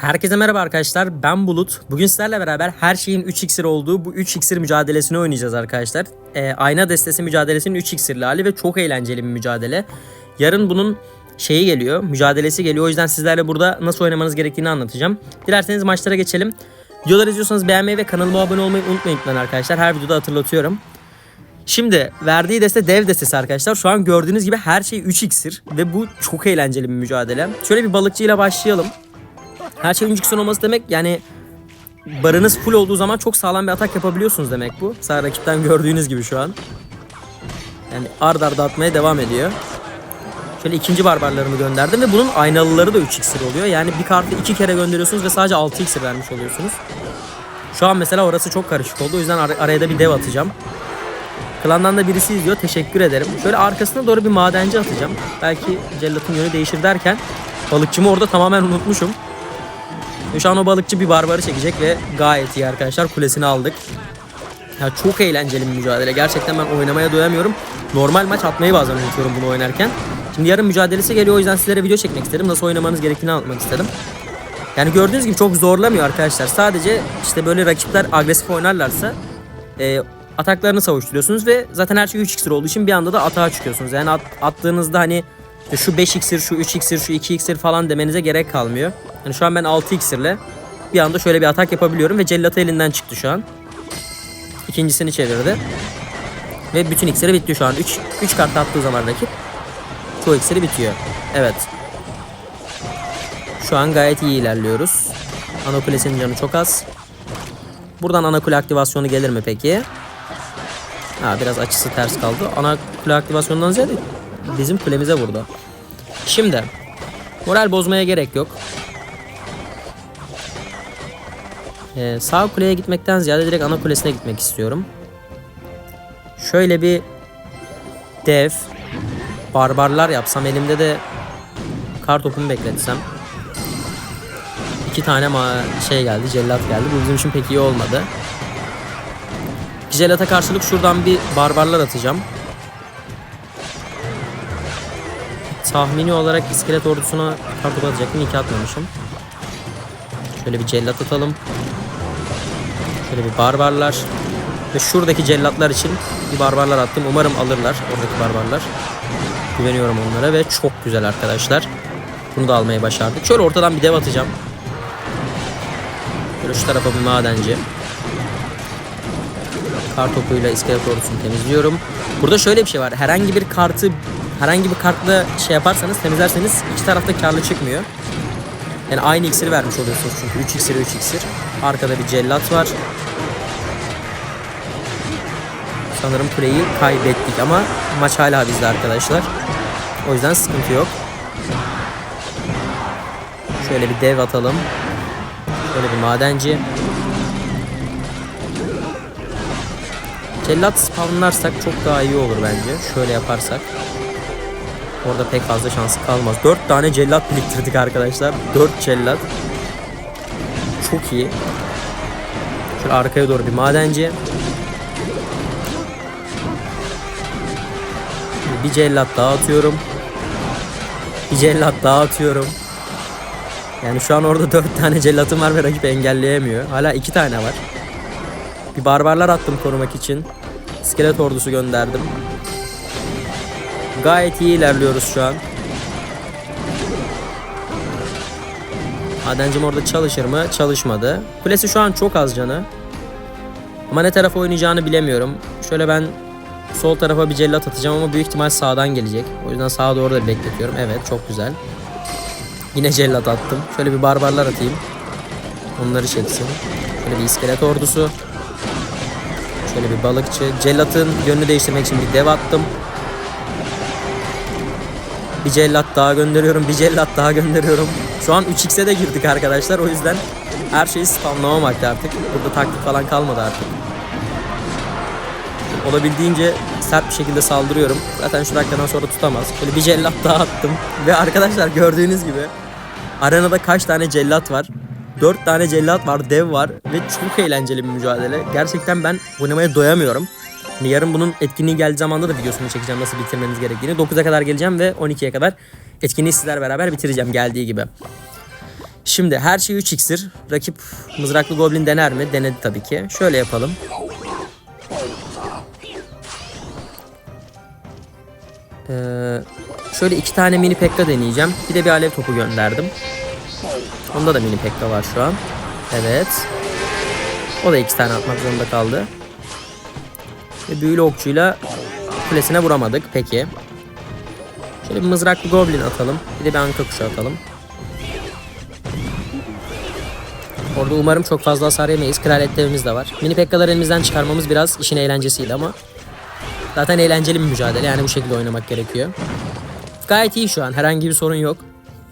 Herkese merhaba arkadaşlar ben Bulut. Bugün sizlerle beraber her şeyin 3 iksir olduğu bu 3 iksir mücadelesini oynayacağız arkadaşlar. Ee, ayna destesi mücadelesinin 3 iksirli hali ve çok eğlenceli bir mücadele. Yarın bunun şeyi geliyor, mücadelesi geliyor. O yüzden sizlerle burada nasıl oynamanız gerektiğini anlatacağım. Dilerseniz maçlara geçelim. Videoları izliyorsanız beğenmeyi ve kanalıma abone olmayı unutmayın lütfen arkadaşlar. Her videoda hatırlatıyorum. Şimdi verdiği deste dev destesi arkadaşlar. Şu an gördüğünüz gibi her şey 3 iksir ve bu çok eğlenceli bir mücadele. Şöyle bir balıkçıyla başlayalım. Her şey 3 iksir olması demek yani barınız full olduğu zaman çok sağlam bir atak yapabiliyorsunuz demek bu. Sağ rakipten gördüğünüz gibi şu an. Yani ard arda atmaya devam ediyor. Şöyle ikinci barbarlarımı gönderdim ve bunun aynalıları da 3 iksir oluyor. Yani bir kartı iki kere gönderiyorsunuz ve sadece 6 iksir vermiş oluyorsunuz. Şu an mesela orası çok karışık oldu. O yüzden ar- araya da bir dev atacağım. Klandan da birisi izliyor. Teşekkür ederim. Şöyle arkasına doğru bir madenci atacağım. Belki cellatın yönü değişir derken balıkçımı orada tamamen unutmuşum. Ve Şu an o balıkçı bir barbarı çekecek ve gayet iyi arkadaşlar. Kulesini aldık. Ya çok eğlenceli bir mücadele. Gerçekten ben oynamaya doyamıyorum. Normal maç atmayı bazen unutuyorum bunu oynarken. Şimdi yarın mücadelesi geliyor o yüzden sizlere video çekmek istedim. Nasıl oynamanız gerektiğini anlatmak istedim. Yani gördüğünüz gibi çok zorlamıyor arkadaşlar. Sadece işte böyle rakipler agresif oynarlarsa e, ataklarını savuşturuyorsunuz ve zaten her şey 3 iksir olduğu için bir anda da atağa çıkıyorsunuz. Yani at- attığınızda hani şu 5 iksir, şu 3 iksir, şu 2 iksir falan demenize gerek kalmıyor. Yani şu an ben 6 iksirle bir anda şöyle bir atak yapabiliyorum ve cellatı elinden çıktı şu an. İkincisini çevirdi. Ve bütün iksiri bitti şu an. 3 3 kart attığı zaman rakip çoğu iksiri bitiyor. Evet. Şu an gayet iyi ilerliyoruz. Ana kulesinin canı çok az. Buradan ana kule aktivasyonu gelir mi peki? Ha biraz açısı ters kaldı. Ana kule aktivasyonundan ziyade bizim kulemize vurdu. Şimdi moral bozmaya gerek yok. Ee, sağ kuleye gitmekten ziyade direkt ana kulesine gitmek istiyorum. Şöyle bir dev barbarlar yapsam elimde de kar topumu bekletsem. İki tane ma şey geldi, cellat geldi. Bu bizim için pek iyi olmadı. Jellata karşılık şuradan bir barbarlar atacağım. Tahmini olarak iskelet ordusuna kartopu atacaktım. İki atmamışım. Şöyle bir cellat atalım. Şöyle bir barbarlar. Ve şuradaki cellatlar için bir barbarlar attım. Umarım alırlar oradaki barbarlar. Güveniyorum onlara ve çok güzel arkadaşlar. Bunu da almayı başardık. Şöyle ortadan bir dev atacağım. Şöyle şu tarafa bir madenci. Kar topuyla iskelet ordusunu temizliyorum. Burada şöyle bir şey var. Herhangi bir kartı herhangi bir kartla şey yaparsanız temizlerseniz iki tarafta karlı çıkmıyor. Yani aynı iksiri vermiş oluyorsunuz çünkü 3 iksir 3 iksir. Arkada bir cellat var. Sanırım kuleyi kaybettik ama maç hala bizde arkadaşlar. O yüzden sıkıntı yok. Şöyle bir dev atalım. Şöyle bir madenci. Cellat spawnlarsak çok daha iyi olur bence. Şöyle yaparsak. Orada pek fazla şansı kalmaz. 4 tane cellat biriktirdik arkadaşlar. 4 cellat. Çok iyi. Şöyle arkaya doğru bir madenci. Bir cellat daha atıyorum. Bir cellat daha atıyorum. Yani şu an orada 4 tane cellatım var ve rakip engelleyemiyor. Hala 2 tane var. Bir barbarlar attım korumak için. İskelet ordusu gönderdim. Gayet iyi ilerliyoruz şu an. Madencim orada çalışır mı? Çalışmadı. Kulesi şu an çok az canı. Ama ne tarafa oynayacağını bilemiyorum. Şöyle ben sol tarafa bir cellat atacağım ama büyük ihtimal sağdan gelecek. O yüzden sağa doğru da bekletiyorum. Evet çok güzel. Yine cellat attım. Şöyle bir barbarlar atayım. Onları çeksin. Şöyle bir iskelet ordusu. Şöyle bir balıkçı. Cellatın yönünü değiştirmek için bir dev attım. Bir cellat daha gönderiyorum. Bir cellat daha gönderiyorum. Şu an 3x'e de girdik arkadaşlar. O yüzden her şeyi spamlamam vakti artık. Burada taktik falan kalmadı artık. Olabildiğince sert bir şekilde saldırıyorum. Zaten şu dakikadan sonra tutamaz. Böyle bir cellat daha attım. Ve arkadaşlar gördüğünüz gibi arenada kaç tane cellat var? 4 tane cellat var, dev var ve çok eğlenceli bir mücadele. Gerçekten ben oynamaya doyamıyorum. Hani yarın bunun etkinliği geldiği zamanda da videosunu çekeceğim nasıl bitirmeniz gerektiğini. 9'a kadar geleceğim ve 12'ye kadar etkinliği sizler beraber bitireceğim geldiği gibi. Şimdi her şey 3 iksir. Rakip mızraklı goblin dener mi? Denedi tabii ki. Şöyle yapalım. Ee, şöyle iki tane mini pekka deneyeceğim. Bir de bir alev topu gönderdim. Onda da mini pekka var şu an. Evet. O da iki tane atmak zorunda kaldı. Ve büyülü okçuyla kulesine vuramadık. Peki. Şöyle bir mızraklı goblin atalım. Bir de bir anka kuşu atalım. Orada umarım çok fazla hasar yemeyiz. Kraliyet devimiz de var. Mini pekkaları elimizden çıkarmamız biraz işin eğlencesiydi ama zaten eğlenceli bir mücadele. Yani bu şekilde oynamak gerekiyor. Gayet iyi şu an. Herhangi bir sorun yok.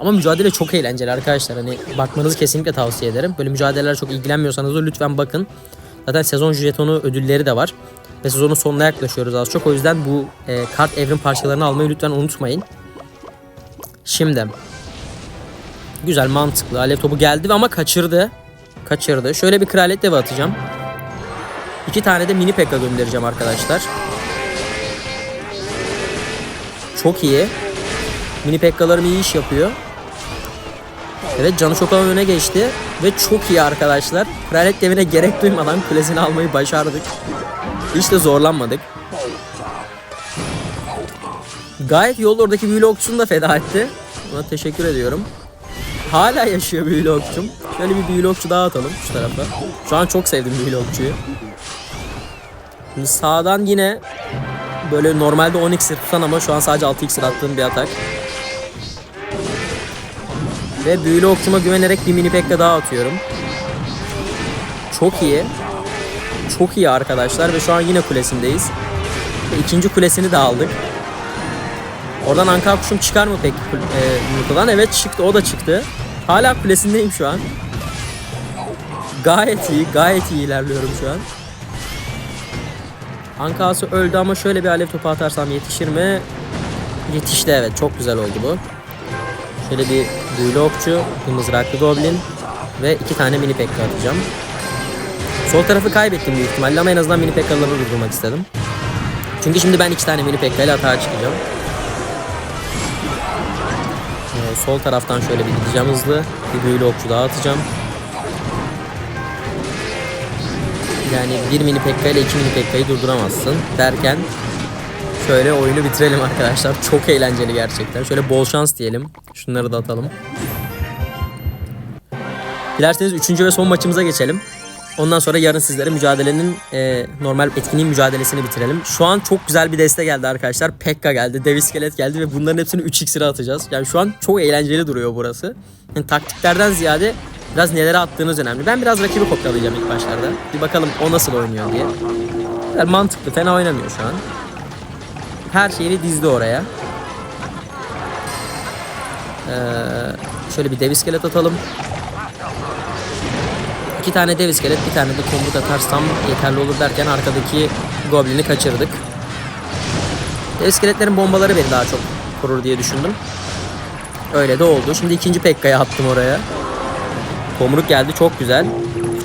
Ama mücadele çok eğlenceli arkadaşlar. Hani bakmanızı kesinlikle tavsiye ederim. Böyle mücadeleler çok ilgilenmiyorsanız da lütfen bakın. Zaten sezon jetonu ödülleri de var. Ve sezonun sonuna yaklaşıyoruz az çok. O yüzden bu e, kart evrim parçalarını almayı lütfen unutmayın. Şimdi. Güzel mantıklı. Alev topu geldi ama kaçırdı. Kaçırdı. Şöyle bir kraliyet devi atacağım. İki tane de mini pekka göndereceğim arkadaşlar. Çok iyi. Mini pekkalarım iyi iş yapıyor. Evet canı çok alan öne geçti. Ve çok iyi arkadaşlar. Kraliyet devine gerek duymadan kulesini almayı başardık. Hiç de zorlanmadık. Gayet yol oradaki okçusunu da feda etti. Ona teşekkür ediyorum. Hala yaşıyor okçum. Şöyle bir okçu daha atalım şu tarafa. Şu an çok sevdim büyülü okçuyu. Şimdi sağdan yine böyle normalde 10 iksir tutan ama şu an sadece 6 iksir attığım bir atak. Ve büyülü okçuma güvenerek bir mini pekka daha atıyorum. Çok iyi. Çok iyi arkadaşlar ve şu an yine kulesindeyiz. İkinci kulesini de aldık. Oradan anka kuşum çıkar mı peki e, yumurtadan? Evet çıktı o da çıktı. Hala kulesindeyim şu an. Gayet iyi gayet iyi ilerliyorum şu an. Ankası öldü ama şöyle bir alev topu atarsam yetişir mi? Yetişti evet çok güzel oldu bu. Şöyle bir büyülü okçu, bir mızraklı goblin ve iki tane mini pekka atacağım. Sol tarafı kaybettim büyük ihtimalle ama en azından mini pekkaları durdurmak istedim. Çünkü şimdi ben iki tane mini pekka ile atağa çıkacağım. Ee, sol taraftan şöyle bir gideceğim hızlı. Bir büyülü okçu daha atacağım. Yani bir mini pekka iki mini pekkayı durduramazsın derken şöyle oyunu bitirelim arkadaşlar. Çok eğlenceli gerçekten. Şöyle bol şans diyelim. Şunları da atalım. Dilerseniz üçüncü ve son maçımıza geçelim. Ondan sonra yarın sizlere mücadelenin e, normal etkinliğin mücadelesini bitirelim. Şu an çok güzel bir deste geldi arkadaşlar. Pekka geldi, dev iskelet geldi ve bunların hepsini 3 iksire atacağız. Yani şu an çok eğlenceli duruyor burası. Yani taktiklerden ziyade biraz nelere attığınız önemli. Ben biraz rakibi kopyalayacağım ilk başlarda. Bir bakalım o nasıl oynuyor diye. Yani mantıklı, fena oynamıyor şu an. Her şeyini dizdi oraya. Ee, şöyle bir dev iskelet atalım. İki tane dev iskelet, bir tane de tomruk atarsam yeterli olur derken arkadaki goblini kaçırdık. Dev iskeletlerin bombaları beni daha çok korur diye düşündüm. Öyle de oldu. Şimdi ikinci Pekka'yı attım oraya. Tomruk geldi çok güzel.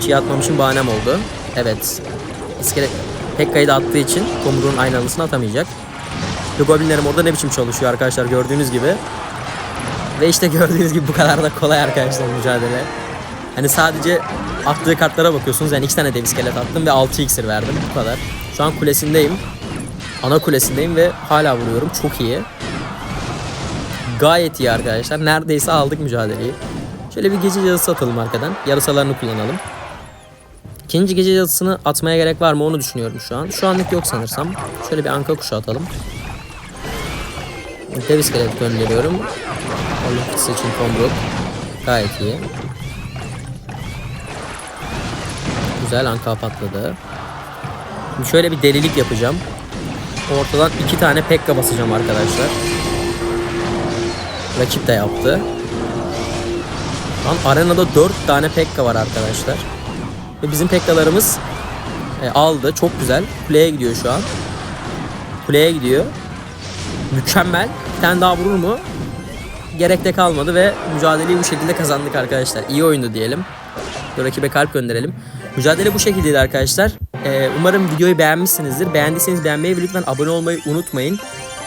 İyi atmamışım bahanem oldu. Evet. İskelet Pekka'yı da attığı için Tomruk'un aynalısını atamayacak. Ve goblinlerim orada ne biçim çalışıyor arkadaşlar gördüğünüz gibi. Ve işte gördüğünüz gibi bu kadar da kolay arkadaşlar mücadele. Hani sadece attığı kartlara bakıyorsunuz. Yani iki tane dev iskelet attım ve 6 iksir verdim. Bu kadar. Şu an kulesindeyim. Ana kulesindeyim ve hala vuruyorum. Çok iyi. Gayet iyi arkadaşlar. Neredeyse aldık mücadeleyi. Şöyle bir gece cadısı atalım arkadan. Yarısalarını kullanalım. İkinci gece cadısını atmaya gerek var mı onu düşünüyorum şu an. Şu anlık yok sanırsam. Şöyle bir anka kuşu atalım. Dev iskelet gönderiyorum. Olympus için Tomruk. Gayet iyi. Güzel anka patladı. Şimdi şöyle bir delilik yapacağım. Ortadan iki tane pekka basacağım arkadaşlar. Rakip de yaptı. Şu arenada dört tane pekka var arkadaşlar. Ve bizim pekkalarımız e, aldı. Çok güzel. Kuleye gidiyor şu an. Kuleye gidiyor. Mükemmel. Bir tane daha vurur mu? Gerek de kalmadı ve mücadeleyi bu şekilde kazandık arkadaşlar. İyi oyundu diyelim. Rakibe kalp gönderelim. Mücadele bu şekildeydi arkadaşlar. Ee, umarım videoyu beğenmişsinizdir. Beğendiyseniz beğenmeyi ve lütfen abone olmayı unutmayın.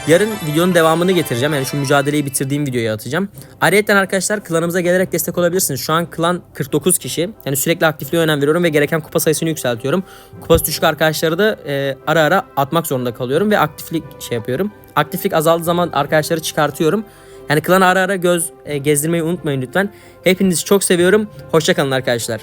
Yarın videonun devamını getireceğim. Yani şu mücadeleyi bitirdiğim videoyu atacağım. Ayrıca arkadaşlar klanımıza gelerek destek olabilirsiniz. Şu an klan 49 kişi. Yani sürekli aktifliğe önem veriyorum ve gereken kupa sayısını yükseltiyorum. Kupası düşük arkadaşları da e, ara ara atmak zorunda kalıyorum ve aktiflik şey yapıyorum. Aktiflik azaldığı zaman arkadaşları çıkartıyorum. Yani klanı ara ara göz e, gezdirmeyi unutmayın lütfen. Hepinizi çok seviyorum. Hoşçakalın arkadaşlar.